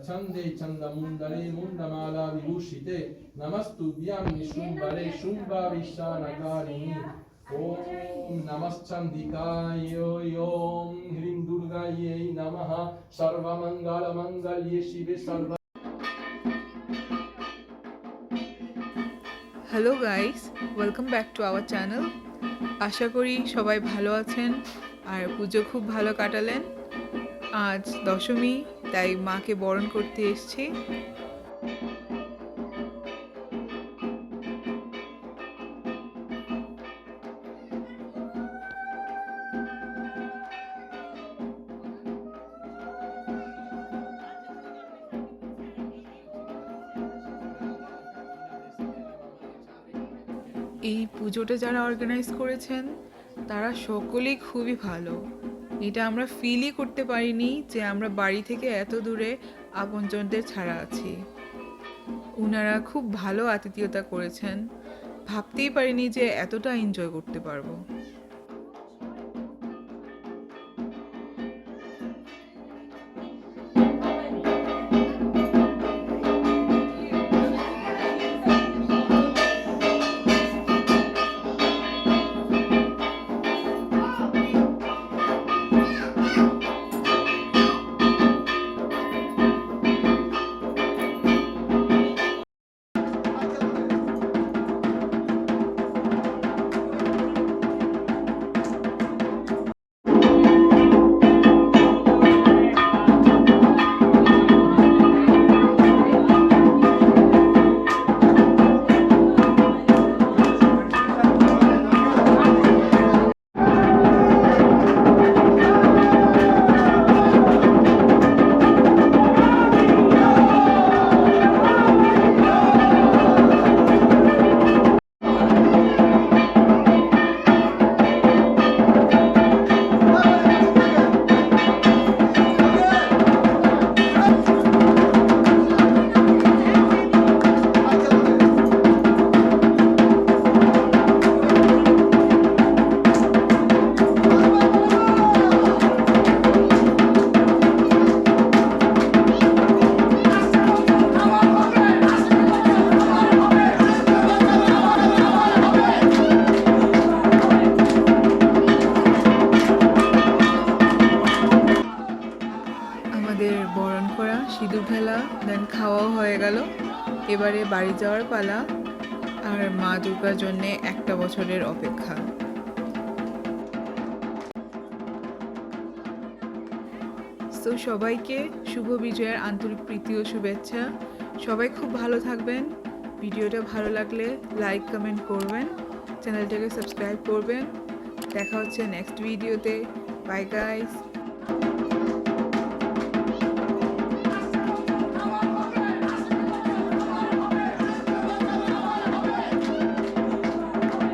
स्वच्छन्दे चन्दमुण्डले मुण्डमाला विभूषिते नमस्तुभ्यां निशुम्भरे शुम्भाविशानकारिणि ॐ नमश्चन्दिकाय ॐ ह्रीं दुर्गायै नमः सर्वमङ्गलमङ्गल्ये शिवे सर्व hello guys welcome back to our channel আশা করি সবাই ভালো আছেন আর পুজো খুব ভালো কাটালেন আজ দশমী তাই মাকে বরণ করতে এসেছি। এই পুজোটা যারা অর্গানাইজ করেছেন তারা সকলেই খুবই ভালো। এটা আমরা ফিলই করতে পারিনি যে আমরা বাড়ি থেকে এত দূরে আপনজনদের ছাড়া আছি। ওনারা খুব ভালো আতিথেয়তা করেছেন। ভাবতেই পারিনি যে এতটা এনজয় করতে পারব। করা, সিঁদুর ঢালা দেন খাওয়াও হয়ে গেল। এবারে বাড়ি যাওয়ার পালা আর মা দুর্গার জন্যে একটা বছরের অপেক্ষা। তো সবাইকে শুভ বিজয়ের আন্তরিক প্রীতি ও শুভেচ্ছা। সবাই খুব ভালো থাকবেন। ভিডিওটা ভালো লাগলে লাইক কমেন্ট করবেন। চ্যানেলটাকে সাবস্ক্রাইব করবেন। দেখা হচ্ছে নেক্সট ভিডিওতে বাই গাইস